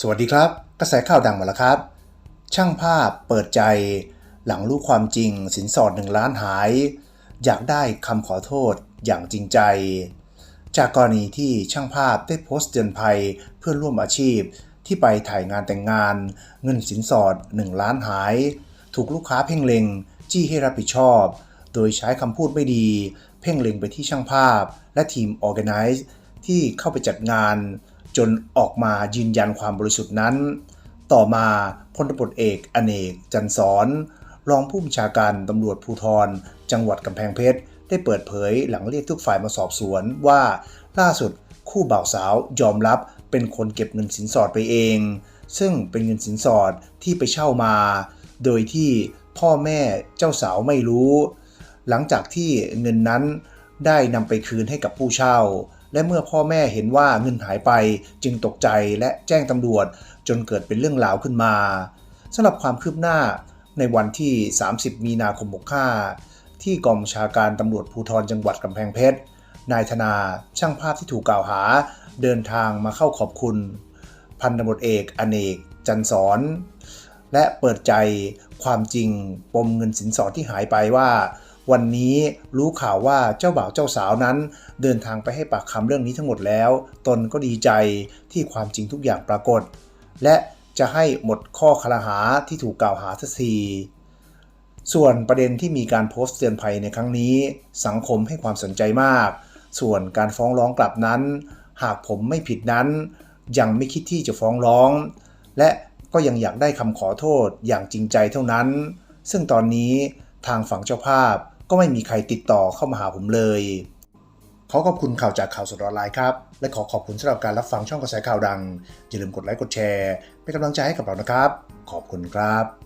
สวัสดีครับ กระแสข่าวดังมาแล้วครับ ช่างภาพเปิดใจ หลังรู้ความจริงสินสอดหนึ่งล้านหาย อยากได้คำขอโทษอย่างจริงใจ จากกรณีที่ช่างภาพได้โพสต์เตือนภัยเพื่อนร่วมอาชีพ ที่ไปถ่ายงานแต่งงาน เงินสินสอด 1 ล้านหาย ถูกลูกค้าเพ่งเล็ง จี้ให้รับผิดชอบ โดยใช้คำพูดไม่ดี เพ่งเล็งไปที่ช่างภาพ และทีม Organize ที่เข้าไปจัดงาน จนออกมายืนยันความบริสุทธิ์นั้น ต่อมาพลตำรวจเอกอเนกจันสอนรองผู้บัญชาการตำรวจภูธร จังหวัดกำแพงเพชร ได้เปิดเผยหลังเรียกทุกฝ่ายมาสอบสวนว่าล่าสุดคู่บ่าวสาวยอมรับเป็นคนเก็บเงินสินสอดไปเอง ซึ่งเป็นเงินสินสอดที่ไปเช่ามา โดยที่พ่อแม่เจ้าสาวไม่รู้ หลังจากที่เงินนั้นได้นำไปคืนให้กับผู้เช่า และเมื่อพ่อแม่เห็นว่าเงินหายไปจึงตกใจและแจ้งตำรวจจนเกิดเป็นเรื่องราวขึ้นมาสำหรับความคืบหน้าในวันที่ 30 มีนาคม65ที่กองบัญชาการตำรวจภูธรจังหวัดกำแพงเพชร นายธนาช่างภาพที่ถูกกล่าวหา เดินทางมาเข้าขอบคุณ พันตำรวจเอกอเนก จันสอน และเปิดใจความจริงปมเงินสินสอดที่หายไปว่า วันนี้รู้ข่าวว่าเจ้าบ่าวเจ้าสาวนั้น เดินทางไปให้ปากคำเรื่องนี้ทั้งหมดแล้ว ตนก็ดีใจที่ความจริงทุกอย่างปรากฏ และจะให้หมดข้อคลหาที่ถูกกล่าวหาสักทีส่วนประเด็นที่มีการโพสต์เตือนภัยในครั้งนี้ สังคมให้ความสนใจมาก ส่วนการฟ้องร้องกลับนั้น หากผมไม่ผิดนั้น ยังไม่คิดที่จะฟ้องร้อง และก็ยังอยากได้คำขอโทษอย่างจริงใจเท่านั้น ซึ่งตอนนี้ทางฝั่งเจ้าภาพ ก็ไม่มีใครติดต่อเข้ามาหาผมเลย ขอขอบคุณข่าวจากข่าวสดออนไลน์ครับ และขอขอบคุณสำหรับการรับฟังช่องกระแสข่าวดัง อย่าลืมกดไลค์กดแชร์ เป็นกำลังใจให้กับเรานะครับ ขอบคุณครับ